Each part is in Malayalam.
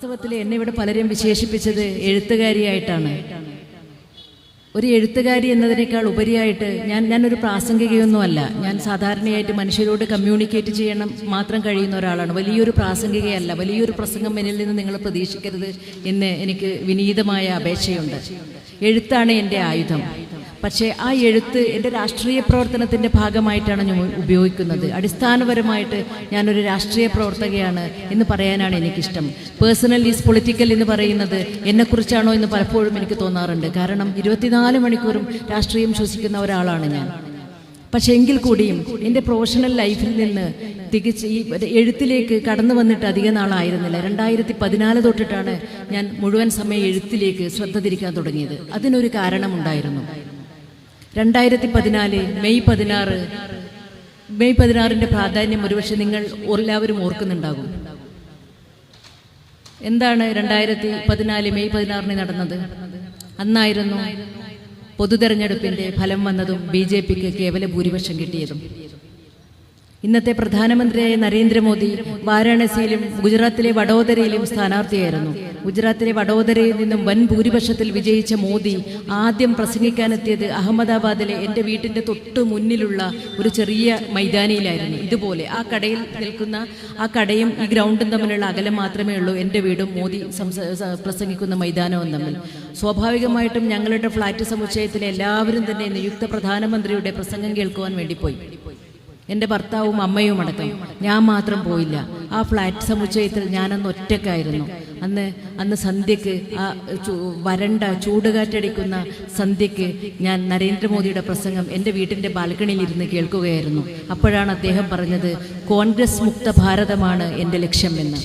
വാസ്തവത്തിൽ എന്നെ ഇവിടെ പലരും വിശേഷിപ്പിച്ചത് എഴുത്തുകാരിയായിട്ടാണ്. ഒരു എഴുത്തുകാരി എന്നതിനേക്കാൾ ഉപരിയായിട്ട് ഞാൻ ഞാനൊരു പ്രാസംഗികയൊന്നുമല്ല. ഞാൻ സാധാരണയായിട്ട് മനുഷ്യരോട് കമ്മ്യൂണിക്കേറ്റ് ചെയ്യണം മാത്രം കഴിയുന്ന ഒരാളാണ്. വലിയൊരു പ്രാസംഗികയല്ല. വലിയൊരു പ്രസംഗം എന്നിൽ നിന്ന് നിങ്ങൾ പ്രതീക്ഷിക്കരുത് എന്ന് എനിക്ക് വിനീതമായ അപേക്ഷയുണ്ട്. എഴുത്താണ് എന്റെ ആയുധം. പക്ഷേ ആ എഴുത്ത് എന്റെ രാഷ്ട്രീയ പ്രവർത്തനത്തിന്റെ ഭാഗമായിട്ടാണ് ഞാൻ ഉപയോഗിക്കുന്നത്. അടിസ്ഥാനപരമായിട്ട് ഞാനൊരു രാഷ്ട്രീയ പ്രവർത്തകയാണ് എന്ന് പറയാനാണ് എനിക്കിഷ്ടം. പേഴ്സണൽ ഈസ് പൊളിറ്റിക്കൽ എന്ന് പറയുന്നത് എന്നെക്കുറിച്ചാണോ എന്ന് പലപ്പോഴും എനിക്ക് തോന്നാറുണ്ട്. കാരണം ഇരുപത്തിനാല് മണിക്കൂറും രാഷ്ട്രീയം ശ്വസിക്കുന്ന ഒരാളാണ് ഞാൻ. പക്ഷേ എങ്കിൽ കൂടിയും എന്റെ പ്രൊഫഷണൽ ലൈഫിൽ നിന്ന് തികച്ച് ഈ എഴുത്തിലേക്ക് കടന്നു വന്നിട്ട് അധിക നാളായിരുന്നില്ല. രണ്ടായിരത്തി പതിനാല് തൊട്ടിട്ടാണ് ഞാൻ മുഴുവൻ സമയം എഴുത്തിലേക്ക് ശ്രദ്ധ തിരിക്കാൻ തുടങ്ങിയത്. അതിനൊരു കാരണമുണ്ടായിരുന്നു. രണ്ടായിരത്തി പതിനാല് മെയ് പതിനാറ്. മെയ് പതിനാറിന്റെ പ്രാധാന്യം ഒരുപക്ഷെ നിങ്ങൾ എല്ലാവരും ഓർക്കുന്നുണ്ടാകും. എന്താണ് രണ്ടായിരത്തി പതിനാല് മെയ് പതിനാറിന് നടന്നത്? അന്നായിരുന്നു പൊതു തെരഞ്ഞെടുപ്പിന്റെ ഫലം വന്നതും ബി ജെ പിക്ക് കേവല ഭൂരിപക്ഷം കിട്ടിയതും. ഇന്നത്തെ പ്രധാനമന്ത്രിയായ നരേന്ദ്രമോദി വാരാണസിയിലും ഗുജറാത്തിലെ വഡോദരയിലും സ്ഥാനാർത്ഥിയായിരുന്നു. ഗുജറാത്തിലെ വഡോദരയിൽ നിന്നും വൻ ഭൂരിപക്ഷത്തിൽ വിജയിച്ച മോദി ആദ്യം പ്രസംഗിക്കാനെത്തിയത് അഹമ്മദാബാദിലെ എന്റെ വീട്ടിന്റെ തൊട്ട് മുന്നിലുള്ള ഒരു ചെറിയ മൈതാനിയിലായിരുന്നു. ഇതുപോലെ ആ കടയിൽ നിൽക്കുന്ന ആ കടയും ഈ ഗ്രൗണ്ടും തമ്മിലുള്ള അകലം മാത്രമേ ഉള്ളൂ. എന്റെ വീടും മോദി പ്രസംഗിക്കുന്ന മൈതാനവും തമ്മിൽ. സ്വാഭാവികമായിട്ടും ഞങ്ങളുടെ ഫ്ലാറ്റ് സമുച്ചയത്തിലെ എല്ലാവരും തന്നെ നിയുക്ത പ്രധാനമന്ത്രിയുടെ പ്രസംഗം കേൾക്കുവാൻ വേണ്ടി പോയി. എന്റെ ഭർത്താവും അമ്മയും അടക്കം. ഞാൻ മാത്രം പോയില്ല. ആ ഫ്ലാറ്റ് സമുച്ചയത്തിൽ ഞാനന്ന് ഒറ്റക്കായിരുന്നു. അന്ന് അന്ന് സന്ധ്യക്ക് ആ വരണ്ട ചൂടുകാറ്റടിക്കുന്ന സന്ധ്യക്ക് ഞാൻ നരേന്ദ്രമോദിയുടെ പ്രസംഗം എന്റെ വീട്ടിന്റെ ബാൽക്കണിയിൽ ഇരുന്ന് കേൾക്കുകയായിരുന്നു. അപ്പോഴാണ് അദ്ദേഹം പറഞ്ഞത് കോൺഗ്രസ് മുക്ത ഭാരതമാണ് എന്റെ ലക്ഷ്യം എന്ന്.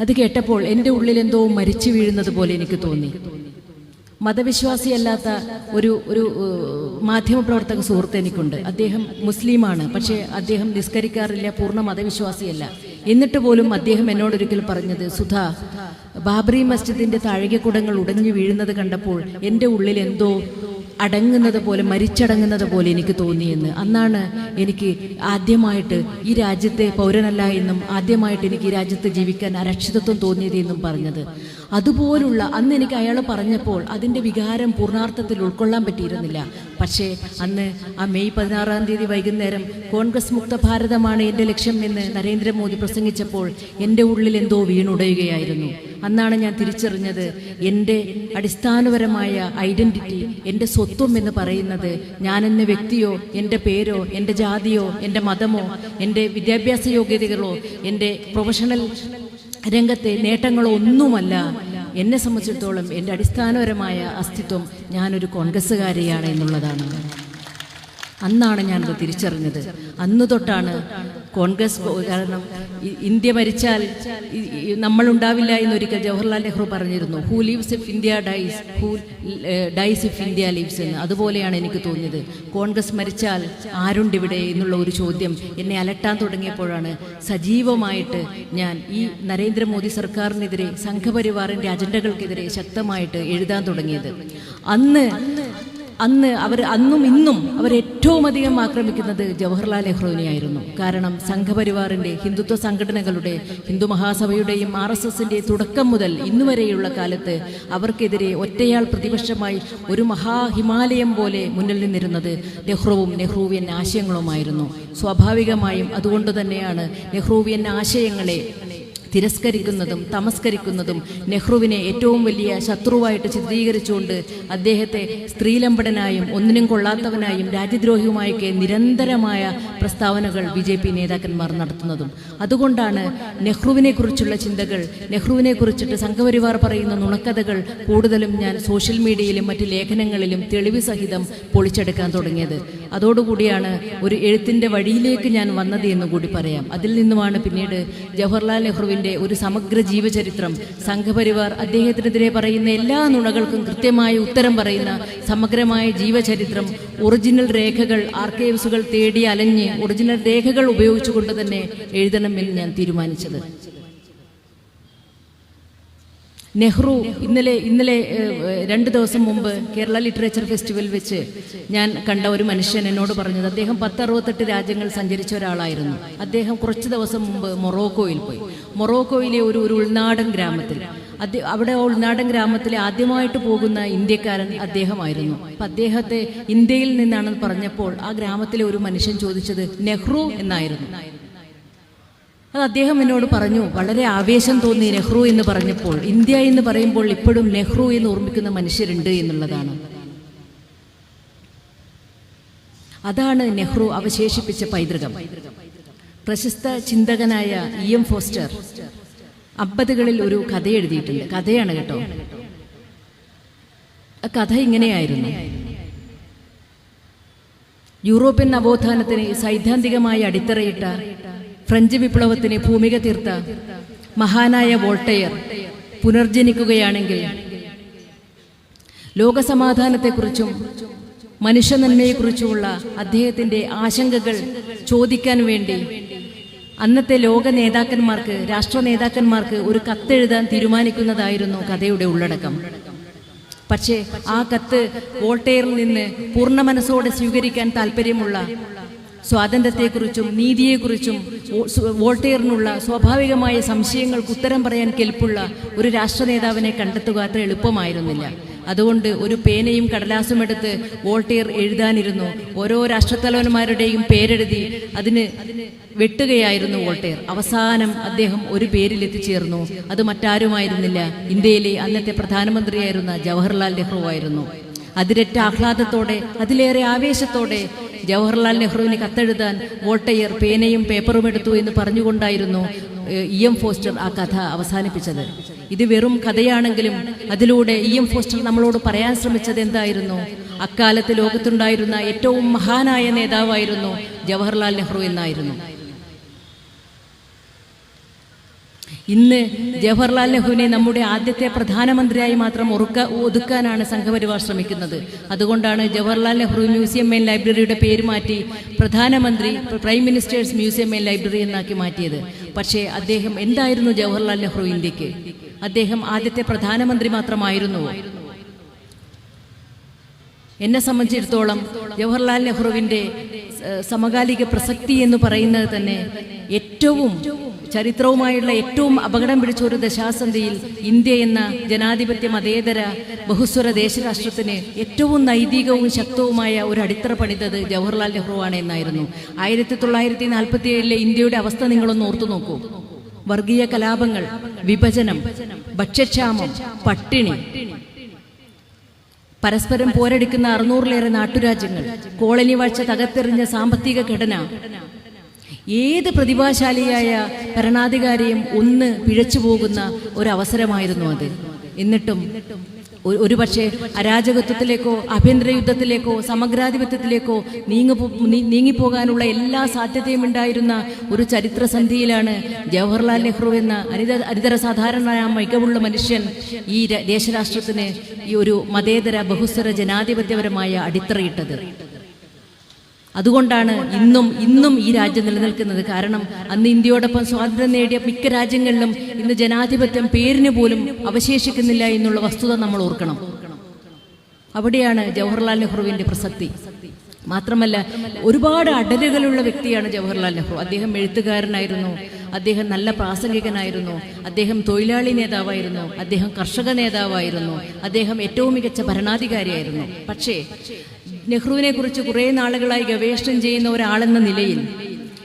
അത് കേട്ടപ്പോൾ എന്റെ ഉള്ളിൽ എന്തോ മരിച്ചു വീഴുന്നത് പോലെ എനിക്ക് തോന്നി. മതവിശ്വാസിയല്ലാത്ത ഒരു ഒരു മാധ്യമപ്രവർത്തക സുഹൃത്ത് എനിക്കുണ്ട്. അദ്ദേഹം മുസ്ലിമാണ് പക്ഷേ അദ്ദേഹം നിസ്കരിക്കാറില്ല പൂർണ മതവിശ്വാസിയല്ല. എന്നിട്ട് പോലും അദ്ദേഹം എന്നോടൊരിക്കൽ പറഞ്ഞത് സുധ ബാബറി മസ്ജിദിന്റെ താഴികക്കുടങ്ങൾ ഉടഞ്ഞു വീഴുന്നത് കണ്ടപ്പോൾ എന്റെ ഉള്ളിൽ എന്തോ അടങ്ങുന്നത് പോലെ മരിച്ചടങ്ങുന്നത് പോലെ എനിക്ക് തോന്നിയെന്ന്. അന്നാണ് എനിക്ക് ആദ്യമായിട്ട് ഈ രാജ്യത്തെ പൗരനല്ല എന്നും ആദ്യമായിട്ട് എനിക്ക് ഈ രാജ്യത്ത് ജീവിക്കാൻ അരക്ഷിതത്വം തോന്നിയത് എന്നും പറഞ്ഞത്. അതുപോലുള്ള അന്ന് എനിക്ക് അയാൾ പറഞ്ഞപ്പോൾ അതിന്റെ വികാരം പൂർണാർത്ഥത്തിൽ ഉൾക്കൊള്ളാൻ പറ്റിയിരുന്നില്ല. പക്ഷേ അന്ന് ആ മെയ് പതിനാറാം തീയതി വൈകുന്നേരം കോൺഗ്രസ് മുക്ത ഭാരതമാണ് എന്റെ ലക്ഷ്യം എന്ന് നരേന്ദ്രമോദി പ്രസംഗിച്ചപ്പോൾ എന്റെ ഉള്ളിൽ എന്തോ വീണുടയുകയായിരുന്നു. അന്നാണ് ഞാൻ തിരിച്ചറിഞ്ഞത് എന്റെ അടിസ്ഥാനപരമായ ഐഡന്റിറ്റി എന്റെ സ്വത്വം എന്ന് പറയുന്നത് ഞാൻ എന്ന വ്യക്തിയോ എന്റെ പേരോ എന്റെ ജാതിയോ എന്റെ മതമോ എന്റെ വിദ്യാഭ്യാസ യോഗ്യതകളോ എന്റെ പ്രൊഫഷണൽ രംഗത്തെ നേട്ടങ്ങളോ ഒന്നുമല്ല. എന്നെ സംബന്ധിച്ചിടത്തോളം എന്റെ അടിസ്ഥാനപരമായ അസ്തിത്വം ഞാനൊരു കോൺഗ്രസ്സുകാരിയാണ് എന്നുള്ളതാണ്. അന്നാണ് ഞാനത് തിരിച്ചറിഞ്ഞത്. അന്ന് തൊട്ടാണ് കോൺഗ്രസ് കാരണം ഇന്ത്യ മരിച്ചാൽ നമ്മൾ ഉണ്ടാവില്ല എന്നൊരിക്കൽ ജവഹർലാൽ നെഹ്റു പറഞ്ഞിരുന്നു. Who lives if India dies who dies if India lives എന്ന്. അതുപോലെയാണ് എനിക്ക് തോന്നിയത്. കോൺഗ്രസ് മരിച്ചാൽ ആരുണ്ട് ഇവിടെ എന്നുള്ള ഒരു ചോദ്യം എന്നെ അലട്ടാൻ തുടങ്ങിയപ്പോഴാണ് സജീവമായിട്ട് ഞാൻ ഈ നരേന്ദ്രമോദി സർക്കാരിനെതിരെ സംഘപരിവാറിന്റെ അജണ്ടകൾക്കെതിരെ ശക്തമായിട്ട് എഴുതാൻ തുടങ്ങിയത്. അന്ന് അന്ന് അവർ അന്നും ഇന്നും അവർ ഏറ്റവും അധികം ആക്രമിക്കുന്നത് ജവഹർലാൽ നെഹ്റുവിനെയായിരുന്നു കാരണം സംഘപരിവാറിന്റെ ഹിന്ദുത്വ സംഘടനകളുടെ ഹിന്ദു മഹാസഭയുടെയും ആർ എസ് എസിന്റെ തുടക്കം മുതൽ ഇന്നുവരെയുള്ള കാലത്ത് അവർക്കെതിരെ ഒറ്റയാൾ പ്രതിപക്ഷമായി ഒരു മഹാഹിമാലയം പോലെ മുന്നിൽ നിന്നിരുന്നത് നെഹ്റുവും നെഹ്റുവിയൻ ആശയങ്ങളുമായിരുന്നു. സ്വാഭാവികമായും അതുകൊണ്ട് തന്നെയാണ് നെഹ്റുവിയൻ ആശയങ്ങളെ തിരസ്കരിക്കുന്നതും തമസ്കരിക്കുന്നതും നെഹ്റുവിനെ ഏറ്റവും വലിയ ശത്രുവായിട്ട് ചിത്രീകരിച്ചുകൊണ്ട് അദ്ദേഹത്തെ സ്ത്രീലമ്പടനായും ഒന്നിനും കൊള്ളാത്തവനായും രാജ്യദ്രോഹിയുമായൊക്കെ നിരന്തരമായ പ്രസ്താവനകൾ ബി ജെ പി നേതാക്കന്മാർ നടത്തുന്നതും. അതുകൊണ്ടാണ് നെഹ്റുവിനെ കുറിച്ചുള്ള ചിന്തകൾ നെഹ്റുവിനെ കുറിച്ചിട്ട് സംഘപരിവാർ പറയുന്ന നുണക്കഥകൾ കൂടുതലും ഞാൻ സോഷ്യൽ മീഡിയയിലും മറ്റ് ലേഖനങ്ങളിലും തെളിവ് സഹിതം പൊളിച്ചെടുക്കാൻ തുടങ്ങിയത്. അതോടുകൂടിയാണ് ഒരു എഴുത്തിന്റെ വഴിയിലേക്ക് ഞാൻ വന്നത് എന്ന് കൂടി പറയാം. അതിൽ നിന്നുമാണ് പിന്നീട് ജവഹർലാൽ നെഹ്റുവിന്റെ ഒരു സമഗ്ര ജീവചരിത്രം. സംഘപരിവാർ അദ്ദേഹത്തിനെതിരെ പറയുന്ന എല്ലാ നുണകൾക്കും കൃത്യമായ ഉത്തരം പറയുന്ന സമഗ്രമായ ജീവചരിത്രം. ഒറിജിനൽ രേഖകൾ ആർക്കൈവ്സുകൾ തേടി അലഞ്ഞ് ഒറിജിനൽ രേഖകൾ ഉപയോഗിച്ചുകൊണ്ട് തന്നെ എഴുതണമെന്ന് ഞാൻ തീരുമാനിച്ചത്. നെഹ്റു ഇന്നലെ ഇന്നലെ രണ്ട് ദിവസം മുമ്പ് കേരള ലിറ്ററേച്ചർ ഫെസ്റ്റിവൽ വെച്ച് ഞാൻ കണ്ട ഒരു മനുഷ്യൻ എന്നോട് പറഞ്ഞത് അദ്ദേഹം പത്തറുപത്തെട്ട് രാജ്യങ്ങൾ സഞ്ചരിച്ച ഒരാളായിരുന്നു. അദ്ദേഹം കുറച്ച് ദിവസം മുമ്പ് മൊറോക്കോയിൽ പോയി. മൊറോക്കോയിലെ ഒരു ഒരു ഉൾനാടൻ ഗ്രാമത്തിൽ. അവിടെ ഉൾനാടൻ ഗ്രാമത്തിലെ ആദ്യമായിട്ട് പോകുന്ന ഇന്ത്യക്കാരൻ അദ്ദേഹമായിരുന്നു. അപ്പം അദ്ദേഹത്തെ ഇന്ത്യയിൽ നിന്നാണെന്ന് പറഞ്ഞപ്പോൾ ആ ഗ്രാമത്തിലെ ഒരു മനുഷ്യൻ ചോദിച്ചത് നെഹ്റു എന്നായിരുന്നു. അത് അദ്ദേഹം എന്നോട് പറഞ്ഞു വളരെ ആവേശം തോന്നി നെഹ്റു എന്ന് പറഞ്ഞപ്പോൾ ഇന്ത്യ എന്ന് പറയുമ്പോൾ ഇപ്പോഴും നെഹ്റു എന്ന് ഓർമ്മിക്കുന്ന മനുഷ്യരുണ്ട് എന്നുള്ളതാണ്. അതാണ് നെഹ്റു അവശേഷിപ്പിച്ച പൈതൃകം. പ്രശസ്ത ചിന്തകനായ ഇ എം ഫോസ്റ്റർ അമ്പതുകളിൽ ഒരു കഥ എഴുതിയിട്ടുണ്ട്. കഥയാണ് കേട്ടോ. കഥ ഇങ്ങനെയായിരുന്നു. യൂറോപ്യൻ നവോത്ഥാനത്തിന് സൈദ്ധാന്തികമായി അടിത്തറയിട്ട ഫ്രഞ്ച് വിപ്ലവത്തിന് ഭൂമിക തീർത്ത മഹാനായ വോൾട്ടയർ പുനർജനിക്കുകയാണെങ്കിൽ ലോകസമാധാനത്തെക്കുറിച്ചും മനുഷ്യനന്മയെക്കുറിച്ചുമുള്ള അദ്ദേഹത്തിന്റെ ആശങ്കകൾ ചോദിക്കാൻ വേണ്ടി അന്നത്തെ ലോക നേതാക്കന്മാർക്ക് രാഷ്ട്ര നേതാക്കന്മാർക്ക് ഒരു കത്തെഴുതാൻ തീരുമാനിക്കുന്നതായിരുന്നു കഥയുടെ ഉള്ളടക്കം. പക്ഷേ ആ കത്ത് വോൾട്ടയറിൽ നിന്ന് പൂർണ മനസ്സോടെ സ്വീകരിക്കാൻ താല്പര്യമുള്ള സ്വാതന്ത്ര്യത്തെക്കുറിച്ചും നീതിയെക്കുറിച്ചും വോൾട്ടേറിനുള്ള സ്വാഭാവികമായ സംശയങ്ങൾക്ക് ഉത്തരം പറയാൻ കെൽപ്പുള്ള ഒരു രാഷ്ട്ര നേതാവിനെ കണ്ടെത്തുക അത്ര എളുപ്പമായിരുന്നില്ല. അതുകൊണ്ട് ഒരു പേനയും കടലാസും എടുത്ത് വോൾട്ടയർ എഴുതാനിരുന്നു. ഓരോ രാഷ്ട്രത്തലവന്മാരുടെയും പേരെഴുതി അതിന് വെട്ടുകയായിരുന്നു വോൾട്ടയർ അവസാനം അദ്ദേഹം ഒരു പേരിൽ എത്തിച്ചേർന്നു അത് മറ്റാരുമായിരുന്നില്ല. ഇന്ത്യയിലെ അന്നത്തെ പ്രധാനമന്ത്രിയായിരുന്ന ജവഹർലാൽ നെഹ്റു ആയിരുന്നു അതിരറ്റ ആഹ്ലാദത്തോടെ അതിലേറെ ആവേശത്തോടെ ജവഹർലാൽ നെഹ്റുവിന് കത്തെഴുതാൻ വോട്ടയർ പേനയും പേപ്പറും എടുത്തു എന്ന് പറഞ്ഞുകൊണ്ടായിരുന്നു ഇ എം ഫോസ്റ്റർ ആ കഥ അവസാനിപ്പിച്ചത്. ഇത് വെറും കഥയാണെങ്കിലും അതിലൂടെ ഇ എം ഫോസ്റ്റർ നമ്മളോട് പറയാൻ ശ്രമിച്ചത് എന്തായിരുന്നു? അക്കാലത്ത് ലോകത്തുണ്ടായിരുന്ന ഏറ്റവും മഹാനായ നേതാവായിരുന്നു ജവഹർലാൽ നെഹ്റു എന്നായിരുന്നു. ഇന്ന് ജവഹർലാൽ നെഹ്റുവിനെ നമ്മുടെ ആദ്യത്തെ പ്രധാനമന്ത്രിയായി മാത്രം ഒറുക്ക ഒതുക്കാനാണ് സംഘപരിവാർ ശ്രമിക്കുന്നത്. അതുകൊണ്ടാണ് ജവഹർലാൽ നെഹ്റു മ്യൂസിയം ആൻഡ് ലൈബ്രറിയുടെ പേര് മാറ്റി പ്രധാനമന്ത്രി prime ministers museum and library എന്നാക്കി മാറ്റിയത്. പക്ഷേ അദ്ദേഹം എന്തായിരുന്നു ജവഹർലാൽ നെഹ്റു ഇന്ത്യയ്ക്ക്? അദ്ദേഹം ആദ്യത്തെ പ്രധാനമന്ത്രി മാത്രമായിരുന്നു എന്നെ സംബന്ധിച്ചിടത്തോളം ജവഹർലാൽ നെഹ്റുവിന്റെ സമകാലിക പ്രസക്തി എന്ന് പറയുന്നത് തന്നെ ഏറ്റവും ചരിത്രവുമായുള്ള ഏറ്റവും അപകടം പിടിച്ച ഒരു ദശാസന്ധിയിൽ ഇന്ത്യ എന്ന ജനാധിപത്യ മതേതര ബഹുസ്വര ദേശരാഷ്ട്രത്തിന് ഏറ്റവും നൈതികവും ശക്തവുമായ ഒരു അടിത്തറ പണിതത് ജവഹർലാൽ നെഹ്റുവാണ് എന്നായിരുന്നു. ആയിരത്തി തൊള്ളായിരത്തി നാൽപ്പത്തി ഏഴിലെ ഇന്ത്യയുടെ അവസ്ഥ നിങ്ങളൊന്ന് ഓർത്തു നോക്കൂ. വർഗീയ കലാപങ്ങൾ വിഭജനം ഭക്ഷ്യക്ഷാമം പട്ടിണി പരസ്പരം പോരടിക്കുന്ന അറുന്നൂറിലേറെ നാട്ടുരാജ്യങ്ങൾ കോളനി വാഴ്ച തകർത്തെറിഞ്ഞ സാമ്പത്തിക ഘടന. ഏത് പ്രതിഭാശാലിയായ ഭരണാധികാരിയും ഒന്ന് പിഴച്ചു പോകുന്ന ഒരവസരമായിരുന്നു അത്. എന്നിട്ടും ഒ- ഒരുപക്ഷെ അരാജകത്വത്തിലേക്കോ ആഭ്യന്തര യുദ്ധത്തിലേക്കോ സമഗ്രാധിപത്യത്തിലേക്കോ നീങ്ങു നീങ്ങിപ്പോകാനുള്ള എല്ലാ സാധ്യതയും ഉണ്ടായിരുന്ന ഒരു ചരിത്രസന്ധിയിലാണ് ജവഹർലാൽ നെഹ്റു എന്ന അരിത അനിതര സാധാരണ മികവുള്ള മനുഷ്യൻ ഈ ദേശരാഷ്ട്രത്തിന് ഈ ഒരു മതേതര ബഹുസ്വര ജനാധിപത്യപരമായ അടിത്തറയിട്ടത്. അതുകൊണ്ടാണ് ഇന്നും ഇന്നും ഈ രാജ്യം നിലനിൽക്കുന്നത്. കാരണം അന്ന് ഇന്ത്യയോടൊപ്പം സ്വാതന്ത്ര്യം നേടിയ മിക്ക രാജ്യങ്ങളിലും ഇന്ന് ജനാധിപത്യം പേരിന് പോലും അവശേഷിക്കുന്നില്ല എന്നുള്ള വസ്തുത നമ്മൾ ഓർക്കണം. അവിടെയാണ് ജവഹർലാൽ നെഹ്റുവിന്റെ പ്രസക്തി. മാത്രമല്ല ഒരുപാട് അടരുകളുള്ള വ്യക്തിയാണ് ജവഹർലാൽ നെഹ്റു. അദ്ദേഹം എഴുത്തുകാരനായിരുന്നു അദ്ദേഹം നല്ല പ്രാസംഗികനായിരുന്നു അദ്ദേഹം തൊഴിലാളി നേതാവായിരുന്നു അദ്ദേഹം കർഷക നേതാവായിരുന്നു അദ്ദേഹം ഏറ്റവും മികച്ച ഭരണാധികാരിയായിരുന്നു. പക്ഷേ നെഹ്റുവിനെ കുറിച്ച് കുറേ നാളുകളായി ഗവേഷണം ചെയ്യുന്ന ഒരാളെന്ന നിലയിൽ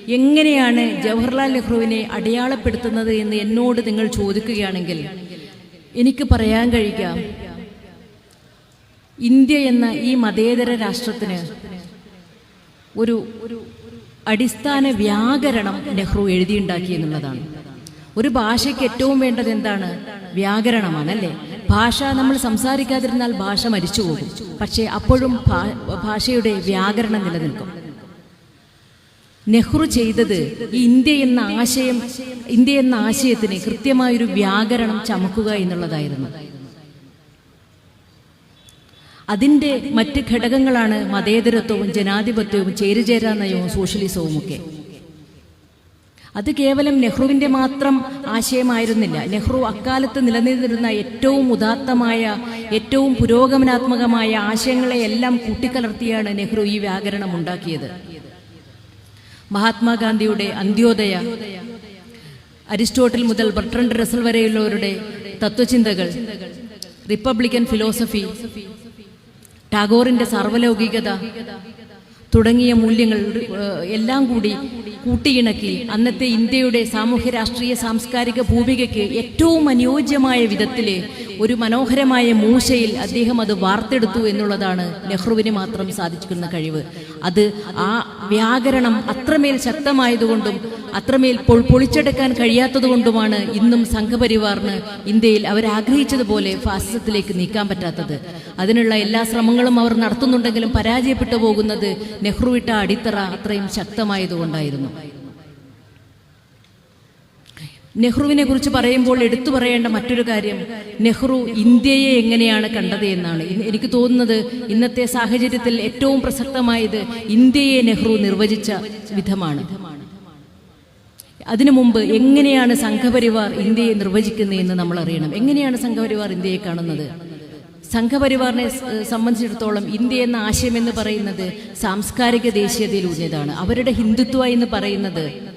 എങ്ങനെയാണ് ജവഹർലാൽ നെഹ്റുവിനെ അടയാളപ്പെടുത്തുന്നത് എന്ന് എന്നോട് നിങ്ങൾ ചോദിക്കുകയാണെങ്കിൽ എനിക്ക് പറയാൻ കഴിയുക. ഇന്ത്യ എന്ന ഈ മതേതര രാഷ്ട്രത്തിന് ഒരു ഒരു അടിസ്ഥാന വ്യാകരണം നെഹ്റു എഴുതിയുണ്ടാക്കി എന്നുള്ളതാണ്. ഒരു ഭാഷയ്ക്ക് ഏറ്റവും വേണ്ടത് എന്താണ്? വ്യാകരണമാണ് അല്ലേ ഭാഷ നമ്മൾ സംസാരിക്കാതിരുന്നാൽ ഭാഷ മരിച്ചു പോകും. പക്ഷേ അപ്പോഴും ഭാഷയുടെ വ്യാകരണം നിലനിൽക്കും. നെഹ്റു ചെയ്തത് ഈ ഇന്ത്യ എന്ന ആശയം ഇന്ത്യ എന്ന ആശയത്തിന് കൃത്യമായൊരു വ്യാകരണം ചമക്കുക എന്നുള്ളതായിരുന്നു. അതിന്റെ മറ്റ് ഘടകങ്ങളാണ് മതേതരത്വവും ജനാധിപത്യവും ചേരുചേരാ നയവും സോഷ്യലിസവും ഒക്കെ അത് കേവലം നെഹ്റുവിന്റെ മാത്രം ആശയമായിരുന്നില്ല. നെഹ്റു അക്കാലത്ത് നിലനിന്നിരുന്ന ഏറ്റവും ഉദാത്തമായ ഏറ്റവും പുരോഗമനാത്മകമായ ആശയങ്ങളെയെല്ലാം കൂട്ടിക്കലർത്തിയാണ് നെഹ്റു ഈ വ്യാകരണം ഉണ്ടാക്കിയത്. മഹാത്മാഗാന്ധിയുടെ അന്ത്യോദയ അരിസ്റ്റോട്ടിൽ മുതൽ ബർട്രണ്ട് റസൽ വരെയുള്ളവരുടെ തത്വചിന്തകൾ റിപ്പബ്ലിക്കൻ ഫിലോസഫി ടാഗോറിന്റെ സാർവലൗകികത തുടങ്ങിയ മൂല്യങ്ങൾ എല്ലാം കൂടി കൂട്ടിയിണക്കി അന്നത്തെ ഇന്ത്യയുടെ സാമൂഹ്യ രാഷ്ട്രീയ സാംസ്കാരിക ഭൂമികയ്ക്ക് ഏറ്റവും അനുയോജ്യമായ വിധത്തിൽ ഒരു മനോഹരമായ മൂശയിൽ അദ്ദേഹം അത് വാർത്തെടുത്തു എന്നുള്ളതാണ് നെഹ്റുവിന് മാത്രം സാധിക്കുന്ന കഴിവ്. അത് ആ വ്യാകരണം അത്രമേൽ ശക്തമായതുകൊണ്ടും അത്രമേൽ പൊൾ പൊളിച്ചെടുക്കാൻ കഴിയാത്തതുകൊണ്ടുമാണ് ഇന്നും സംഘപരിവാറിന് ഇന്ത്യയിൽ അവരാഗ്രഹിച്ചതുപോലെ ഫാസിസത്തിലേക്ക് നീക്കാൻ പറ്റാത്തത്. അതിനുള്ള എല്ലാ ശ്രമങ്ങളും അവർ നടത്തുന്നുണ്ടെങ്കിലും പരാജയപ്പെട്ടു പോകുന്നത് നെഹ്റുവിട്ട അടിത്തറ അത്രയും ശക്തമായതുകൊണ്ടായിരുന്നു. നെഹ്റുവിനെ കുറിച്ച് പറയുമ്പോൾ എടുത്തു പറയേണ്ട മറ്റൊരു കാര്യം നെഹ്റു ഇന്ത്യയെ എങ്ങനെയാണ് കണ്ടത് എന്നാണ്. എനിക്ക് തോന്നുന്നത് ഇന്നത്തെ സാഹചര്യത്തിൽ ഏറ്റവും പ്രസക്തമായത് ഇന്ത്യയെ നെഹ്റു നിർവചിച്ച വിധമാണ്. അതിനു മുമ്പ് എങ്ങനെയാണ് സംഘപരിവാർ ഇന്ത്യയെ നിർവചിക്കുന്നതെന്ന് നമ്മൾ അറിയണം. എങ്ങനെയാണ് സംഘപരിവാർ ഇന്ത്യയെ കാണുന്നത്? സംഘപരിവാറിനെ സംബന്ധിച്ചിടത്തോളം ഇന്ത്യ എന്ന ആശയം എന്ന് പറയുന്നത് സാംസ്കാരിക ദേശീയതയിലൂന്നിയതാണ് അവരുടെ ഹിന്ദുത്വ എന്ന് പറയുന്നത്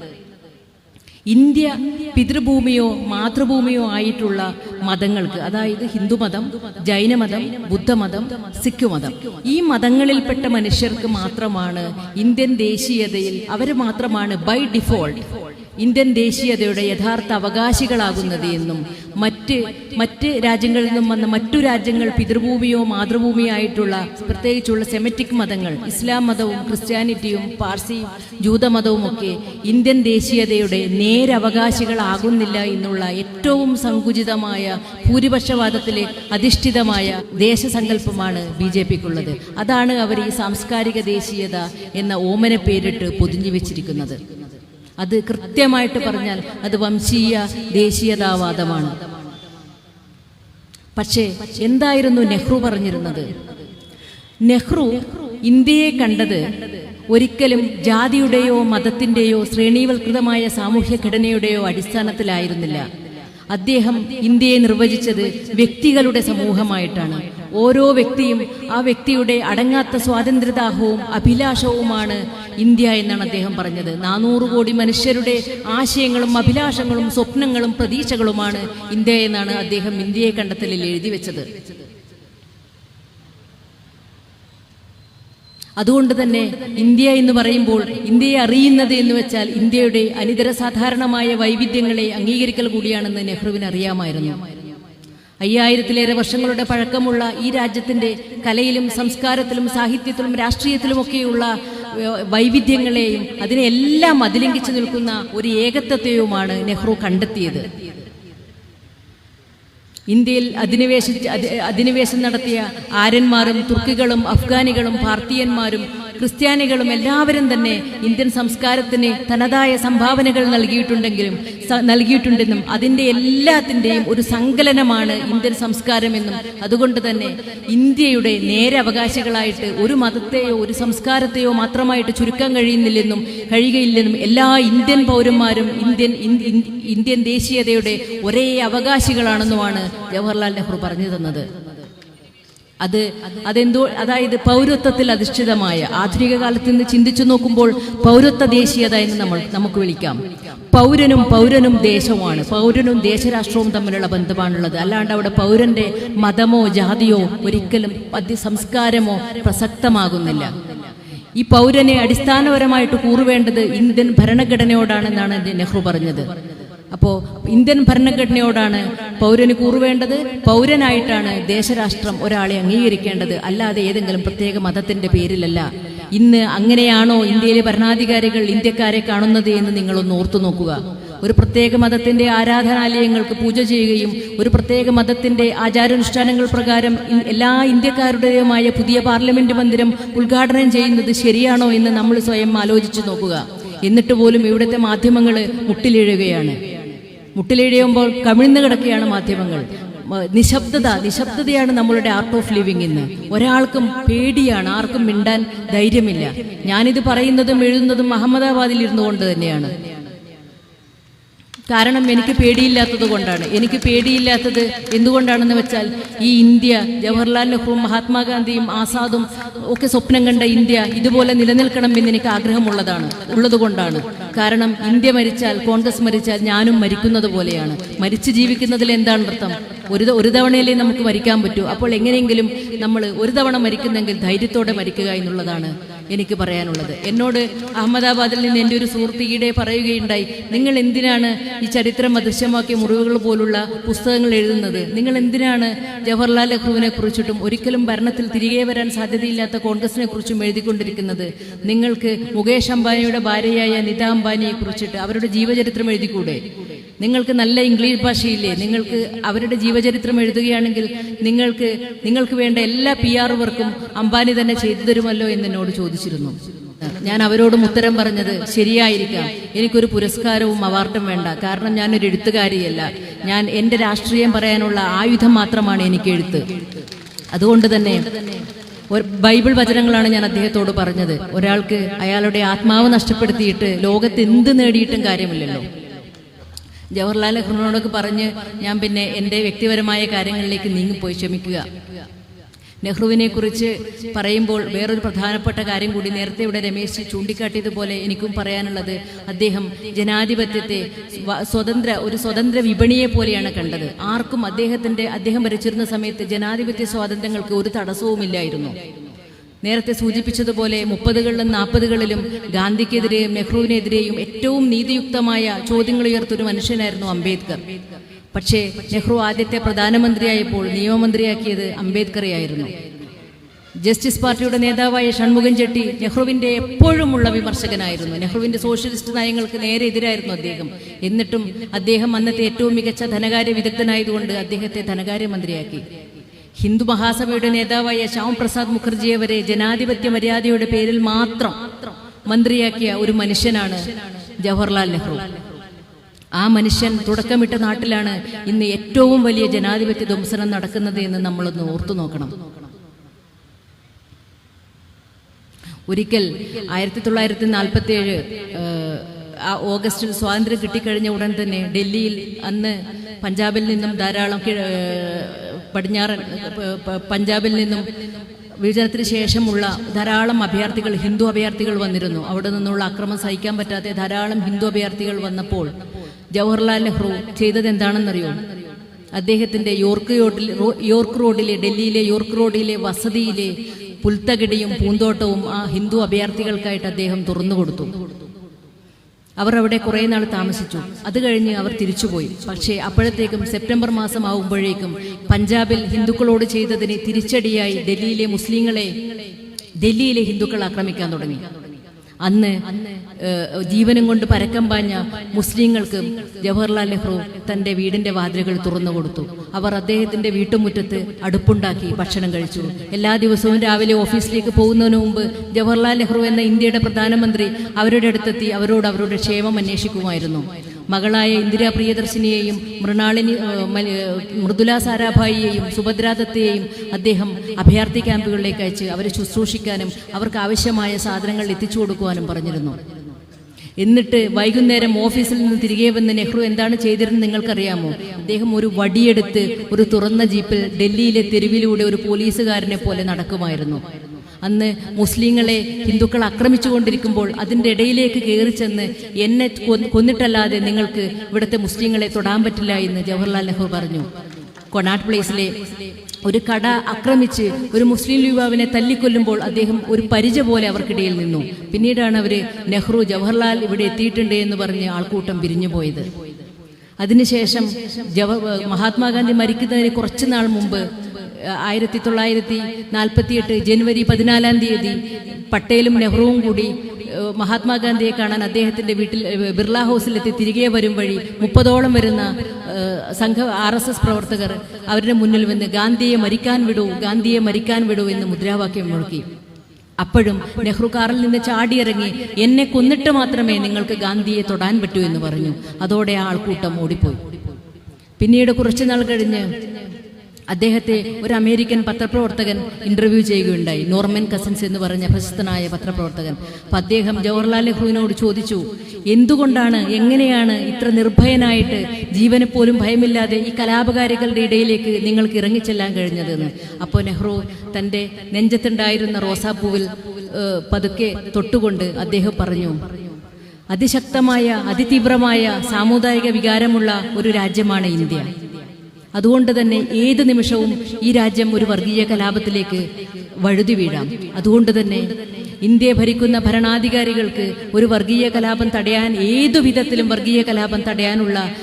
ഇന്ത്യ പിതൃഭൂമിയോ മാതൃഭൂമിയോ ആയിട്ടുള്ള മതങ്ങൾക്ക് അതായത് ഹിന്ദുമതം ജൈനമതം ബുദ്ധമതം സിഖ് മതം ഈ മതങ്ങളിൽപ്പെട്ട മനുഷ്യർക്ക് മാത്രമാണ് ഇന്ത്യൻ ദേശീയതയിൽ അവർ മാത്രമാണ് ബൈ ഡിഫോൾട്ട് ഇന്ത്യൻ ദേശീയതയുടെ യഥാർത്ഥ അവകാശികളാകുന്നത് എന്നും മറ്റ് മറ്റ് രാജ്യങ്ങളിൽ നിന്നും വന്ന മറ്റു രാജ്യങ്ങൾ പിതൃഭൂമിയോ മാതൃഭൂമിയോ ആയിട്ടുള്ള പ്രത്യേകിച്ചുള്ള സെമറ്റിക് മതങ്ങൾ ഇസ്ലാം മതവും ക്രിസ്ത്യാനിറ്റിയും പാർസി ജൂതമതവും ഒക്കെ ഇന്ത്യൻ ദേശീയതയുടെ നേരവകാശികളാകുന്നില്ല എന്നുള്ള ഏറ്റവും സങ്കുചിതമായ ഭൂരിപക്ഷവാദത്തിലെ അധിഷ്ഠിതമായ ദേശസങ്കല്പമാണ് ബി ജെ പിക്കുള്ളത്. അതാണ് അവർ ഈ സാംസ്കാരിക ദേശീയത എന്ന ഓമന പേരിട്ട് പൊതിഞ്ഞു വെച്ചിരിക്കുന്നത്. അത് കൃത്യമായിട്ട് പറഞ്ഞാൽ അത് വംശീയ ദേശീയതാവാദമാണ്. പക്ഷേ എന്തായിരുന്നു നെഹ്റു പറഞ്ഞിരുന്നത്? നെഹ്റു ഇന്ത്യയെ കണ്ടത് ഒരിക്കലും ജാതിയുടെയോ മതത്തിന്റെയോ ശ്രേണീവൽകൃതമായ സാമൂഹ്യ ഘടനയുടെയോ അടിസ്ഥാനത്തിലായിരുന്നില്ല. അദ്ദേഹം ഇന്ത്യയെ നിർവചിച്ചത് വ്യക്തികളുടെ സമൂഹമായിട്ടാണ്. ഓരോ വ്യക്തിയും ആ വ്യക്തിയുടെ അടങ്ങാത്ത സ്വാതന്ത്ര്യദാഹവും അഭിലാഷവുമാണ് ഇന്ത്യ എന്നാണ് അദ്ദേഹം പറഞ്ഞത്. നാനൂറ് കോടി മനുഷ്യരുടെ ആശയങ്ങളും അഭിലാഷങ്ങളും സ്വപ്നങ്ങളും പ്രതീക്ഷകളുമാണ് ഇന്ത്യ എന്നാണ് അദ്ദേഹം ഇന്ത്യയെ കണ്ടെത്തലിൽ എഴുതി വെച്ചത്. അതുകൊണ്ട് തന്നെ ഇന്ത്യ എന്ന് പറയുമ്പോൾ ഇന്ത്യയെ അറിയുന്നത് എന്ന് വെച്ചാൽ ഇന്ത്യയുടെ അനിതര സാധാരണമായ വൈവിധ്യങ്ങളെ അംഗീകരിക്കൽ കൂടിയാണെന്ന് നെഹ്റുവിന് അറിയാമായിരുന്നു. അയ്യായിരത്തിലേറെ വർഷങ്ങളുടെ പഴക്കമുള്ള ഈ രാജ്യത്തിന്റെ കലയിലും സംസ്കാരത്തിലും സാഹിത്യത്തിലും രാഷ്ട്രീയത്തിലുമൊക്കെയുള്ള വൈവിധ്യങ്ങളെയും അതിനെല്ലാം അതിലംഘിച്ചു നിൽക്കുന്ന ഒരു ഏകത്വത്തെയുമാണ് നെഹ്റു കണ്ടെത്തിയത്. ഇന്ത്യയിൽ അധിനിവേശ അധിനിവേശം നടത്തിയ ആര്യന്മാരും തുർക്കികളും അഫ്ഗാനികളും ഭാരതീയന്മാരും ക്രിസ്ത്യാനികളും എല്ലാവരും തന്നെ ഇന്ത്യൻ സംസ്കാരത്തിന് തനതായ സംഭാവനകൾ നൽകിയിട്ടുണ്ടെങ്കിലും നൽകിയിട്ടുണ്ടെന്നും അതിന്റെ എല്ലാത്തിന്റെയും ഒരു സങ്കലനമാണ് ഇന്ത്യൻ സംസ്കാരമെന്നും. അതുകൊണ്ട് തന്നെ ഇന്ത്യയുടെ നേരവകാശികളായിട്ട് ഒരു മതത്തെയോ ഒരു സംസ്കാരത്തെയോ മാത്രമായിട്ട് ചുരുക്കാൻ കഴിയുന്നില്ലെന്നും കഴിയുകയില്ലെന്നും എല്ലാ ഇന്ത്യൻ പൗരന്മാരും ഇന്ത്യൻ ഇന്ത്യൻ ദേശീയതയുടെ ഒരേ അവകാശികളാണെന്നുമാണ് ജവഹർലാൽ നെഹ്റു പറഞ്ഞു തന്നത്. അത് അതെന്തോ അതായത് പൗരത്വത്തിൽ അധിഷ്ഠിതമായ ആധുനിക കാലത്ത് നിന്ന് ചിന്തിച്ചു നോക്കുമ്പോൾ പൗരത്വ ദേശീയത എന്ന് നമ്മൾ നമുക്ക് വിളിക്കാം. പൗരനും പൗരനും ദേശവുമാണ് പൗരനും ദേശരാഷ്ട്രവും തമ്മിലുള്ള ബന്ധമാണുള്ളത്. അല്ലാണ്ട് അവിടെ പൗരന്റെ മതമോ ജാതിയോ ഒരിക്കലും സംസ്കാരമോ പ്രസക്തമാകുന്നില്ല. ഈ പൗരനെ അടിസ്ഥാനപരമായിട്ട് കൂറുവേണ്ടത് ഇന്ത്യൻ ഭരണഘടനയോടാണെന്നാണ് നെഹ്റു പറഞ്ഞത്. അപ്പോ ഇന്ത്യൻ ഭരണഘടനയോടാണ് പൗരന് കൂറുവേണ്ടത് പൗരനായിട്ടാണ് ദേശരാഷ്ട്രം ഒരാളെ അംഗീകരിക്കേണ്ടത്. അല്ലാതെ ഏതെങ്കിലും പ്രത്യേക മതത്തിന്റെ പേരിലല്ല. ഇന്ന് അങ്ങനെയാണോ ഇന്ത്യയിലെ ഭരണാധികാരികൾ ഇന്ത്യക്കാരെ കാണുന്നത് എന്ന് നിങ്ങളൊന്ന് ഓർത്തു നോക്കുക. ഒരു പ്രത്യേക മതത്തിന്റെ ആരാധനാലയങ്ങൾക്ക് പൂജ ചെയ്യുകയും ഒരു പ്രത്യേക മതത്തിന്റെ ആചാരാനുഷ്ഠാനങ്ങൾ പ്രകാരം എല്ലാ ഇന്ത്യക്കാരുടേതുമായ പുതിയ പാർലമെന്റ് മന്ദിരം ഉദ്ഘാടനം ചെയ്യുന്നത് ശരിയാണോ എന്ന് നമ്മൾ സ്വയം ആലോചിച്ചു നോക്കുക. എന്നിട്ട് പോലും ഇവിടുത്തെ മാധ്യമങ്ങൾ മുട്ടിലിഴുകയാണ്. മുട്ടിലിഴയുമ്പോൾ കമിഴ്ന്നു കിടക്കുകയാണ് മാധ്യമങ്ങൾ. നിശബ്ദത നിശബ്ദതയാണ് നമ്മളുടെ ആർട്ട് ഓഫ് ലിവിംഗ് ഇന്ന്. ഒരാൾക്കും പേടിയാണ് ആർക്കും മിണ്ടാൻ ധൈര്യമില്ല. ഞാനിത് പറയുന്നതും എഴുതുന്നതും അഹമ്മദാബാദിൽ ഇരുന്നു കൊണ്ട് തന്നെയാണ്. കാരണം എനിക്ക് പേടിയില്ലാത്തത് കൊണ്ടാണ്. എനിക്ക് പേടിയില്ലാത്തത് എന്തുകൊണ്ടാണെന്ന് വെച്ചാൽ ഈ ഇന്ത്യ ജവഹർലാൽ നെഹ്റുവും മഹാത്മാഗാന്ധിയും ആസാദും ഒക്കെ സ്വപ്നം കണ്ട ഇന്ത്യ ഇതുപോലെ നിലനിൽക്കണം എന്ന് എനിക്ക് ആഗ്രഹമുള്ളതാണ് ഉള്ളതുകൊണ്ടാണ് കാരണം ഇന്ത്യ മരിച്ചാൽ കോൺഗ്രസ് മരിച്ചാൽ ഞാനും മരിക്കുന്നത് പോലെയാണ്. മരിച്ചു ജീവിക്കുന്നതിൽ എന്താണ് അർത്ഥം? ഒരു ഒരു തവണയിലേ നമുക്ക് മരിക്കാൻ പറ്റൂ. അപ്പോൾ എങ്ങനെയെങ്കിലും നമ്മൾ ഒരു തവണ മരിക്കുന്നെങ്കിൽ ധൈര്യത്തോടെ മരിക്കുക എന്നുള്ളതാണ് എനിക്ക് പറയാനുള്ളത്. എന്നോട് അഹമ്മദാബാദിൽ നിന്ന് എന്റെ ഒരു സുഹൃത്ത് ഈടെ പറയുകയുണ്ടായി നിങ്ങൾ എന്തിനാണ് ഈ ചരിത്രം അദൃശ്യമാക്കിയ മുറിവുകൾ പോലുള്ള പുസ്തകങ്ങൾ എഴുതുന്നത്? നിങ്ങൾ എന്തിനാണ് ജവഹർലാൽ നെഹ്റുവിനെ കുറിച്ചിട്ടും ഒരിക്കലും ഭരണത്തിൽ തിരികെ വരാൻ സാധ്യതയില്ലാത്ത കോൺഗ്രസിനെ കുറിച്ചും എഴുതിക്കൊണ്ടിരിക്കുന്നത്? നിങ്ങൾക്ക് മുകേഷ് അംബാനിയുടെ ഭാര്യയായ നിത അംബാനിയെ കുറിച്ചിട്ട് അവരുടെ ജീവചരിത്രം എഴുതിക്കൂടെ? നിങ്ങൾക്ക് നല്ല ഇംഗ്ലീഷ് ഭാഷയില്ലേ? നിങ്ങൾക്ക് അവരുടെ ജീവചരിത്രം എഴുതുകയാണെങ്കിൽ നിങ്ങൾക്ക് നിങ്ങൾക്ക് വേണ്ട എല്ലാ പി ആർ വർക്കും അംബാനി തന്നെ ചെയ്തു തരുമല്ലോ എന്ന് എന്നോട് ചോദിച്ചിരുന്നു. ഞാൻ അവരോടും ഉത്തരം പറഞ്ഞത് ശരിയായിരിക്കാം. എനിക്കൊരു പുരസ്കാരവും അവാർഡും വേണ്ട. കാരണം ഞാൻ ഒരു എഴുത്തുകാരിയല്ല. ഞാൻ എന്റെ രാഷ്ട്രീയം പറയാനുള്ള ആയുധം മാത്രമാണ് എനിക്ക് എഴുത്ത്. അതുകൊണ്ട് തന്നെ ഒരു ബൈബിൾ വചനങ്ങളാണ് ഞാൻ അദ്ദേഹത്തോട് പറഞ്ഞത്. ഒരാൾക്ക് അയാളുടെ ആത്മാവ് നഷ്ടപ്പെടുത്തിയിട്ട് ലോകത്ത് എന്ത് നേടിയിട്ടും കാര്യമില്ലല്ലോ. ജവഹർലാൽ നെഹ്റുവിനോടൊക്കെ പറഞ്ഞ് ഞാൻ പിന്നെ എന്റെ വ്യക്തിപരമായ കാര്യങ്ങളിലേക്ക് നീങ്ങിപ്പോയി ക്ഷമിക്കുക. നെഹ്റുവിനെ കുറിച്ച് പറയുമ്പോൾ വേറൊരു പ്രധാനപ്പെട്ട കാര്യം കൂടി നേരത്തെ ഇവിടെ രമേശ് ചൂണ്ടിക്കാട്ടിയതുപോലെ എനിക്കും പറയാനുള്ളത് അദ്ദേഹം ജനാധിപത്യത്തെ സ്വതന്ത്ര ഒരു സ്വതന്ത്ര വിപണിയെ പോലെയാണ് കണ്ടത്. ആർക്കും അദ്ദേഹത്തിന്റെ അദ്ദേഹം ഭരിച്ചിരുന്ന സമയത്ത് ജനാധിപത്യ സ്വാതന്ത്ര്യങ്ങൾക്ക് ഒരു തടസ്സവുമില്ലായിരുന്നു. നേരത്തെ സൂചിപ്പിച്ചതുപോലെ മുപ്പതുകളിലും നാൽപ്പതുകളിലും ഗാന്ധിക്കെതിരെയും നെഹ്റുവിനെതിരെയും ഏറ്റവും നീതിയുക്തമായ ചോദ്യങ്ങൾ ഉയർത്തൊരു മനുഷ്യനായിരുന്നു അംബേദ്കർ. പക്ഷേ നെഹ്റു ആദ്യത്തെ പ്രധാനമന്ത്രിയായപ്പോൾ നിയമമന്ത്രിയാക്കിയത് അംബേദ്കറെയായിരുന്നു. ജസ്റ്റിസ് പാർട്ടിയുടെ നേതാവായ ഷൺമുഖം ചെട്ടി നെഹ്റുവിന്റെ എപ്പോഴുമുള്ള വിമർശകനായിരുന്നു. നെഹ്റുവിന്റെ സോഷ്യലിസ്റ്റ് നയങ്ങൾക്ക് നേരെ എതിരായിരുന്നു അദ്ദേഹം. എന്നിട്ടും അദ്ദേഹം അന്നത്തെ ഏറ്റവും മികച്ച ധനകാര്യ വിദഗ്ധനായതുകൊണ്ട് അദ്ദേഹത്തെ ധനകാര്യമന്ത്രിയാക്കി. ഹിന്ദു മഹാസഭയുടെ നേതാവായ ശ്യാം പ്രസാദ് മുഖർജിയെ വരെ ജനാധിപത്യ മര്യാദയുടെ പേരിൽ മാത്രം മന്ത്രിയാക്കിയ ഒരു മനുഷ്യനാണ് ജവഹർലാൽ നെഹ്റു. ആ മനുഷ്യൻ തുടക്കമിട്ട നാട്ടിലാണ് ഇന്ന് ഏറ്റവും വലിയ ജനാധിപത്യ ധ്വംസനം നടക്കുന്നത് എന്ന് നമ്മളൊന്ന് ഓർത്തു നോക്കണം. ഒരിക്കൽ ആയിരത്തി തൊള്ളായിരത്തി നാൽപ്പത്തി ഏഴ് ഓഗസ്റ്റിൽ സ്വാതന്ത്ര്യം കിട്ടിക്കഴിഞ്ഞ ഉടൻ തന്നെ ഡൽഹിയിൽ അന്ന് പഞ്ചാബിൽ നിന്നും ധാരാളം പടിഞ്ഞാറൻ പഞ്ചാബിൽ നിന്നും വിഭജനത്തിന് ശേഷമുള്ള ധാരാളം അഭയാർത്ഥികൾ ഹിന്ദു അഭയാർത്ഥികൾ വന്നിരുന്നു. അവിടെ നിന്നുള്ള അക്രമം സഹിക്കാൻ പറ്റാത്ത ധാരാളം ഹിന്ദു അഭയാർത്ഥികൾ വന്നപ്പോൾ ജവഹർലാൽ നെഹ്റു ചെയ്തത് എന്താണെന്നറിയോ അദ്ദേഹത്തിന്റെ യോർക്ക് റോഡിൽ യോർക്ക് റോഡിലെ ഡൽഹിയിലെ യോർക്ക് റോഡിലെ വസതിയിലെ പുൽത്തകിടിയും പൂന്തോട്ടവും ആ ഹിന്ദു അഭയാർത്ഥികൾക്കായിട്ട് അദ്ദേഹം തുറന്നു കൊടുത്തു അവർ അവിടെ കുറേ നാൾ താമസിച്ചു. അത് കഴിഞ്ഞ് അവർ തിരിച്ചുപോയി. പക്ഷേ അപ്പോഴത്തേക്കും സെപ്റ്റംബർ മാസം ആവുമ്പോഴേക്കും പഞ്ചാബിൽ ഹിന്ദുക്കളോട് ചെയ്തതിന് തിരിച്ചടിയായി ഡൽഹിയിലെ മുസ്ലിങ്ങളെ ഡൽഹിയിലെ ഹിന്ദുക്കൾ ആക്രമിക്കാൻ തുടങ്ങി. അന്ന് ജീവനും കൊണ്ട് പരക്കം പാഞ്ഞ മുസ്ലിങ്ങൾക്ക് ജവഹർലാൽ നെഹ്റു തന്റെ വീടിന്റെ വാതിലുകൾ തുറന്നു കൊടുത്തു. അവർ അദ്ദേഹത്തിന്റെ വീട്ടുമുറ്റത്ത് അടുപ്പുണ്ടാക്കി ഭക്ഷണം കഴിച്ചു. എല്ലാ ദിവസവും രാവിലെ ഓഫീസിലേക്ക് പോകുന്നതിന് മുമ്പ് ജവഹർലാൽ നെഹ്റു എന്ന ഇന്ത്യയുടെ പ്രധാനമന്ത്രി അവരുടെ അടുത്തെത്തി അവരോട് അവരുടെ ക്ഷേമം അന്വേഷിക്കുമായിരുന്നു. മകളായ ഇന്ദിരാ പ്രിയദർശിനിയെയും മൃണാളിനി മൃദുല സാരാഭായിയെയും സുഭദ്രാദത്തെയും അദ്ദേഹം അഭയാർത്ഥി ക്യാമ്പുകളിലേക്ക് അയച്ച് അവരെ ശുശ്രൂഷിക്കാനും അവർക്ക് ആവശ്യമായ സാധനങ്ങൾ എത്തിച്ചു കൊടുക്കുവാനും പറഞ്ഞിരുന്നു. എന്നിട്ട് വൈകുന്നേരം ഓഫീസിൽ നിന്ന് തിരികെ വന്ന് നെഹ്റു എന്താണ് ചെയ്തിരുന്നത് നിങ്ങൾക്കറിയാമോ? അദ്ദേഹം ഒരു വടിയെടുത്ത് ഒരു തുറന്ന ജീപ്പിൽ ഡൽഹിയിലെ തെരുവിലൂടെ ഒരു പോലീസുകാരനെ പോലെ നടക്കുമായിരുന്നു. അന്ന് മുസ്ലിങ്ങളെ ഹിന്ദുക്കൾ ആക്രമിച്ചുകൊണ്ടിരിക്കുമ്പോൾ അതിന്റെ ഇടയിലേക്ക് കയറി ചെന്ന് എന്നെ കൊന്നിട്ടല്ലാതെ നിങ്ങൾക്ക് ഇവിടുത്തെ മുസ്ലിങ്ങളെ തൊടാൻ പറ്റില്ല എന്ന് ജവഹർലാൽ നെഹ്റു പറഞ്ഞു. കൊണാട്ട് പ്ലേസിലെ ഒരു കട ആക്രമിച്ച് ഒരു മുസ്ലിം യുവാവിനെ തല്ലിക്കൊല്ലുമ്പോൾ അദ്ദേഹം ഒരു പരിച പോലെ അവർക്കിടയിൽ നിന്നു. പിന്നീടാണ് അവർ നെഹ്റു ജവഹർലാൽ ഇവിടെ എത്തിയിട്ടുണ്ട് എന്ന് പറഞ്ഞ് ആൾക്കൂട്ടം പിരിഞ്ഞു പോയത്. അതിനുശേഷം ജവ മഹാത്മാഗാന്ധി മരിക്കുന്നതിന് കുറച്ച് നാൾ മുമ്പ് ആയിരത്തി തൊള്ളായിരത്തി നാൽപ്പത്തിയെട്ട് ജനുവരി പതിനാലാം തീയതി പട്ടേലും നെഹ്റുവും കൂടി മഹാത്മാഗാന്ധിയെ കാണാൻ അദ്ദേഹത്തിന്റെ വീട്ടിൽ ബിർള ഹൗസിലെത്തി തിരികെ വരും വഴി മുപ്പതോളം വരുന്ന സംഘ ആർ എസ് എസ് പ്രവർത്തകർ അവരുടെ മുന്നിൽ വന്ന് ഗാന്ധിയെ മരിക്കാൻ വിടൂ ഗാന്ധിയെ മരിക്കാൻ വിടൂ എന്ന് മുദ്രാവാക്യം മുഴക്കി. അപ്പോഴും നെഹ്റു കാറിൽ നിന്ന് ചാടിയിറങ്ങി എന്നെ കൊന്നിട്ട് മാത്രമേ നിങ്ങൾക്ക് ഗാന്ധിയെ തൊടാൻ പറ്റൂ എന്ന് പറഞ്ഞു. അതോടെ ആൾക്കൂട്ടം ഓടിപ്പോയി. പിന്നീട് കുറച്ചു നാൾ കഴിഞ്ഞ് അദ്ദേഹത്തെ ഒരു അമേരിക്കൻ പത്രപ്രവർത്തകൻ ഇന്റർവ്യൂ ചെയ്യുകയുണ്ടായി. നോർമൻ കസിൻസ് എന്ന് പറഞ്ഞ പ്രശസ്തനായ പത്രപ്രവർത്തകൻ. അപ്പൊ അദ്ദേഹം ജവഹർലാൽ നെഹ്റുവിനോട് ചോദിച്ചു എന്തുകൊണ്ടാണ് എങ്ങനെയാണ് ഇത്ര നിർഭയനായിട്ട് ജീവനെ പോലും ഭയമില്ലാതെ ഈ കലാപകാരികളുടെ ഇടയിലേക്ക് നിങ്ങൾക്ക് ഇറങ്ങിച്ചെല്ലാൻ കഴിഞ്ഞതെന്ന്? അപ്പോൾ നെഹ്റു തന്റെ നെഞ്ചത്തുണ്ടായിരുന്ന റോസാപ്പൂവിൽ പതുക്കെ തൊട്ടുകൊണ്ട് അദ്ദേഹം പറഞ്ഞു അതിശക്തമായ അതിതീവ്രമായ സാമുദായിക വികാരമുള്ള ഒരു രാജ്യമാണ് ഇന്ത്യ. അതുകൊണ്ട് തന്നെ ഏത് നിമിഷവും ഈ രാജ്യം ഒരു വർഗീയ കലാപത്തിലേക്ക് വഴുതി വീഴാം. അതുകൊണ്ട് തന്നെ ഇന്ത്യയെ ഭരിക്കുന്ന ഭരണാധികാരികൾക്ക് ഒരു വർഗീയ കലാപം തടയാൻ ഏതു വിധത്തിലും വർഗീയ കലാപം തടയാനുള്ള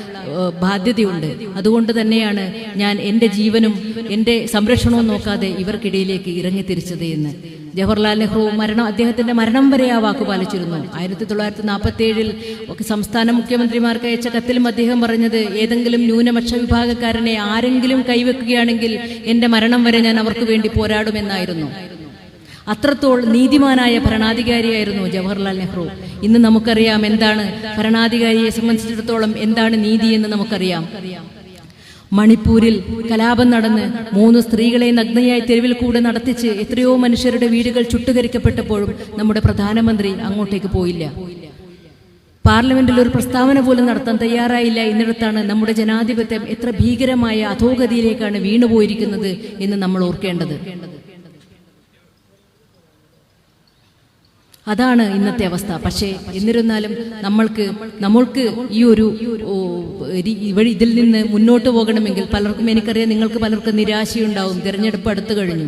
ബാധ്യതയുണ്ട്. അതുകൊണ്ട് തന്നെയാണ് ഞാൻ എന്റെ ജീവനും എന്റെ സംരക്ഷണവും നോക്കാതെ ഇവർക്കിടയിലേക്ക് ഇറങ്ങിത്തിരിച്ചത് എന്ന്. ജവഹർലാൽ നെഹ്റു മരണം അദ്ദേഹത്തിന്റെ മരണം വരെ ആ വാക്ക് പാലിച്ചിരുന്നു. ആയിരത്തി തൊള്ളായിരത്തി നാൽപ്പത്തി ഏഴിൽ സംസ്ഥാന മുഖ്യമന്ത്രിമാർക്ക് അയച്ച കത്തിലും അദ്ദേഹം പറഞ്ഞത് ഏതെങ്കിലും ന്യൂനപക്ഷ വിഭാഗക്കാരനെ ആരെങ്കിലും കൈവെക്കുകയാണെങ്കിൽ എന്റെ മരണം വരെ ഞാൻ അവർക്ക് വേണ്ടി പോരാടുമെന്നായിരുന്നു അത്രത്തോളം നീതിമാനായ ഭരണാധികാരിയായിരുന്നു ജവഹർലാൽ നെഹ്റു. ഇന്ന് നമുക്കറിയാം എന്താണ് ഭരണാധികാരിയെ സംബന്ധിച്ചിടത്തോളം എന്താണ് നീതി എന്ന് നമുക്കറിയാം. മണിപ്പൂരിൽ കലാപം നടന്ന് മൂന്ന് സ്ത്രീകളെ നഗ്നയായി തെരുവിൽ കൂടെ നടത്തിച്ച് എത്രയോ മനുഷ്യരുടെ വീടുകൾ ചുട്ടുകരിക്കപ്പെട്ടപ്പോഴും നമ്മുടെ പ്രധാനമന്ത്രി അങ്ങോട്ടേക്ക് പോയില്ല. പാർലമെന്റിൽ ഒരു പ്രസ്താവന പോലും നടത്താൻ തയ്യാറായില്ല എന്നിടത്താണ് നമ്മുടെ ജനാധിപത്യം എത്ര ഭീകരമായ അധോഗതിയിലേക്കാണ് വീണുപോയിരിക്കുന്നത് എന്ന് നമ്മൾ ഓർക്കേണ്ടത്. അതാണ് ഇന്നത്തെ അവസ്ഥ. പക്ഷേ എന്നിരുന്നാലും നമ്മൾക്ക് നമ്മൾക്ക് ഈ ഒരു ഇതിൽ നിന്ന് മുന്നോട്ട് പോകണമെങ്കിൽ പലർക്കും എനിക്കറിയാം നിങ്ങൾക്ക് പലർക്കും നിരാശയുണ്ടാവും. തിരഞ്ഞെടുപ്പ് അടുത്തു കഴിഞ്ഞു.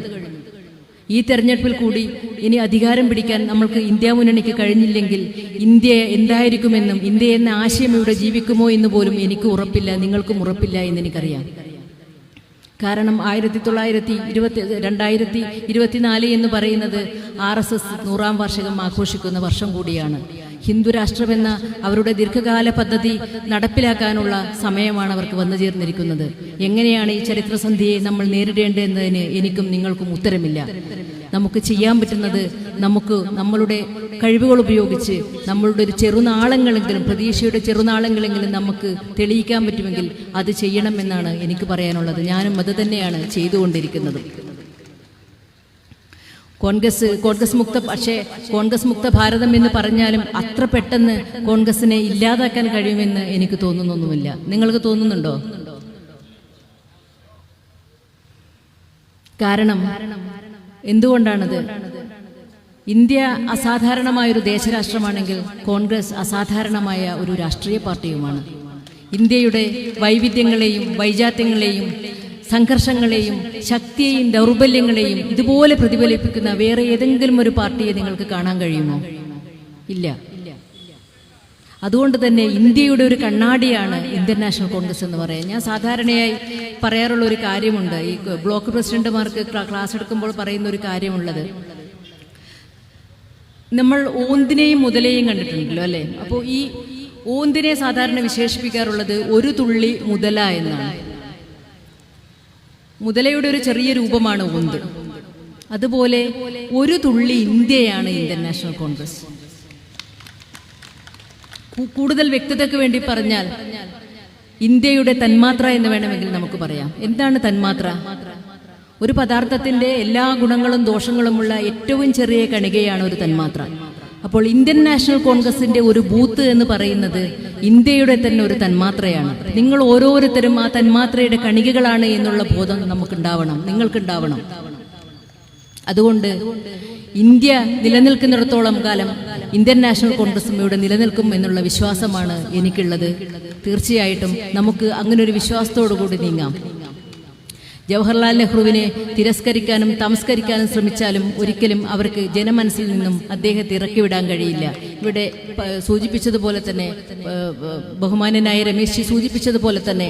ഈ തെരഞ്ഞെടുപ്പിൽ കൂടി ഇനി അധികാരം പിടിക്കാൻ നമ്മൾക്ക് ഇന്ത്യ മുന്നണിക്ക് കഴിഞ്ഞില്ലെങ്കിൽ ഇന്ത്യ എന്തായിരിക്കുമെന്നും ഇന്ത്യ എന്ന ആശയം ഇവിടെ ജീവിക്കുമോ എന്ന് പോലും എനിക്ക് ഉറപ്പില്ല. നിങ്ങൾക്കും ഉറപ്പില്ല എന്ന് എനിക്കറിയാം. കാരണം ആയിരത്തി തൊള്ളായിരത്തി ഇരുപത്തി രണ്ടായിരത്തി ഇരുപത്തിനാല് എന്ന് പറയുന്നത് ആർ എസ് എസ് നൂറാം വാർഷികം ആഘോഷിക്കുന്ന വർഷം കൂടിയാണ്. ഹിന്ദുരാഷ്ട്രമെന്ന അവരുടെ ദീർഘകാല പദ്ധതി നടപ്പിലാക്കാനുള്ള സമയമാണ് അവർക്ക് വന്നു ചേർന്നിരിക്കുന്നത്. എങ്ങനെയാണ് ഈ ചരിത്രസന്ധിയെ നമ്മൾ നേരിടേണ്ടതെന്നതിന് എനിക്കും നിങ്ങൾക്കും ഉത്തരമില്ല. നമുക്ക് ചെയ്യാൻ പറ്റുന്നത് നമുക്ക് നമ്മളുടെ കഴിവുകൾ ഉപയോഗിച്ച് നമ്മളുടെ ഒരു ചെറുനാളങ്ങളെങ്കിലും പ്രതീക്ഷയുടെ ചെറുനാളങ്ങളെങ്കിലും നമുക്ക് തെളിയിക്കാൻ പറ്റുമെങ്കിൽ അത് ചെയ്യണമെന്നാണ് എനിക്ക് പറയാനുള്ളത്. ഞാനും അത് തന്നെയാണ് ചെയ്തുകൊണ്ടിരിക്കുന്നത്. കോൺഗ്രസ് കോൺഗ്രസ് മുക്ത പക്ഷേ കോൺഗ്രസ് മുക്ത ഭാരതം എന്ന് പറഞ്ഞാലും അത്ര പെട്ടെന്ന് കോൺഗ്രസിനെ ഇല്ലാതാക്കാൻ കഴിയുമെന്ന് എനിക്ക് തോന്നുന്നൊന്നുമില്ല. നിങ്ങൾക്ക് തോന്നുന്നുണ്ടോ? കാരണം എന്തുകൊണ്ടാണത്? ഇന്ത്യ അസാധാരണമായ ഒരു ദേശരാഷ്ട്രമാണെങ്കിൽ കോൺഗ്രസ് അസാധാരണമായ ഒരു രാഷ്ട്രീയ പാർട്ടിയുമാണ്. ഇന്ത്യയുടെ വൈവിധ്യങ്ങളെയും വൈജാത്യങ്ങളെയും സംഘർഷങ്ങളെയും ശക്തിയെയും ദൗർബല്യങ്ങളെയും ഇതുപോലെ പ്രതിഫലിപ്പിക്കുന്ന വേറെ ഏതെങ്കിലും ഒരു പാർട്ടിയെ നിങ്ങൾക്ക് കാണാൻ കഴിയുമോ? ഇല്ല. അതുകൊണ്ട് തന്നെ ഇന്ത്യയുടെ ഒരു കണ്ണാടിയാണ് ഇന്ത്യൻ നാഷണൽ കോൺഗ്രസ് എന്ന് പറയാം ഞാൻ സാധാരണയായി പറയാറുള്ള ഒരു കാര്യമുണ്ട്. ഈ ബ്ലോക്ക് പ്രസിഡന്റുമാർക്ക് ക്ലാസ് എടുക്കുമ്പോൾ പറയുന്ന ഒരു കാര്യമുള്ളത്. നമ്മൾ ഓന്തിനെയും മുതലേയും കണ്ടിട്ടുണ്ടല്ലോ അല്ലേ? അപ്പോൾ ഈ ഓന്തിനെ സാധാരണ വിശേഷിപ്പിക്കാറുള്ളത് ഒരു തുള്ളി മുതല എന്നാണ്. മുതലയുടെ ഒരു ചെറിയ രൂപമാണ് ഓന്ത്. അതുപോലെ ഒരു തുള്ളി ഇന്ത്യയാണ് ഇന്ത്യൻ നാഷണൽ കോൺഗ്രസ് കൂടുതൽ വ്യക്തതയ്ക്ക് വേണ്ടി പറഞ്ഞാൽ ഇന്ത്യയുടെ തന്മാത്ര എന്ന് വേണമെങ്കിൽ നമുക്ക് പറയാം. എന്താണ് തന്മാത്ര? ഒരു പദാർത്ഥത്തിന്റെ എല്ലാ ഗുണങ്ങളും ദോഷങ്ങളുമുള്ള ഏറ്റവും ചെറിയ കണികയാണ് ഒരു തന്മാത്ര. അപ്പോൾ ഇന്ത്യൻ നാഷണൽ കോൺഗ്രസിന്റെ ഒരു ബൂത്ത് എന്ന് പറയുന്നത് ഇന്ത്യയുടെ തന്നെ ഒരു തന്മാത്രയാണ്. നിങ്ങൾ ഓരോരുത്തരും ആ തന്മാത്രയുടെ കണികകളാണ് എന്നുള്ള ബോധം നമുക്ക് ഉണ്ടാവണം നിങ്ങൾക്ക് നിങ്ങൾക്കുണ്ടാവണം. അതുകൊണ്ട് ഇന്ത്യ നിലനിൽക്കുന്നിടത്തോളം കാലം ഇന്ത്യൻ നാഷണൽ കോൺഗ്രസും ഇവിടെ നിലനിൽക്കും എന്നുള്ള വിശ്വാസമാണ് എനിക്കുള്ളത്. തീർച്ചയായിട്ടും നമുക്ക് അങ്ങനെ ഒരു വിശ്വാസത്തോടു കൂടി നീങ്ങാം. ജവഹർലാൽ നെഹ്റുവിനെ തിരസ്കരിക്കാനും തമസ്കരിക്കാനും ശ്രമിച്ചാലും ഒരിക്കലും അവർക്ക് ജനമനസ്സിൽ നിന്നും അദ്ദേഹത്തെ ഇറക്കിവിടാൻ കഴിയില്ല. ഇവിടെ സൂചിപ്പിച്ചതുപോലെ തന്നെ ബഹുമാനനായ രമേശ് സൂചിപ്പിച്ചതുപോലെ തന്നെ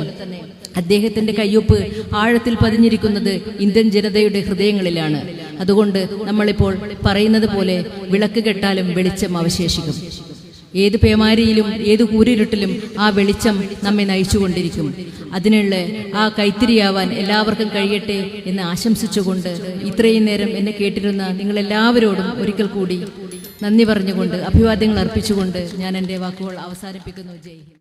അദ്ദേഹത്തിന്റെ കയ്യൊപ്പ് ആഴത്തിൽ പതിഞ്ഞിരിക്കുന്നത് ഇന്ത്യൻ ജനതയുടെ ഹൃദയങ്ങളിലാണ്. അതുകൊണ്ട് നമ്മളിപ്പോൾ പറയുന്നത് പോലെ വിളക്ക് കെട്ടാലും വെളിച്ചം അവശേഷിക്കും. ഏത് പേമാരിയിലും ഏത് കൂരിരുട്ടിലും ആ വെളിച്ചം നമ്മെ നയിച്ചുകൊണ്ടിരിക്കും. അതിനുള്ള ആ കൈത്തിരിയാവാൻ എല്ലാവർക്കും കഴിയട്ടെ എന്ന് ആശംസിച്ചുകൊണ്ട് ഇത്രയും നേരം എന്നെ കേട്ടിരുന്ന നിങ്ങളെല്ലാവരോടും ഒരിക്കൽ കൂടി നന്ദി പറഞ്ഞുകൊണ്ട് അഭിവാദ്യങ്ങൾ അർപ്പിച്ചുകൊണ്ട് ഞാൻ എന്റെ വാക്കുകൾ അവസാനിപ്പിക്കുന്നു. ജയ്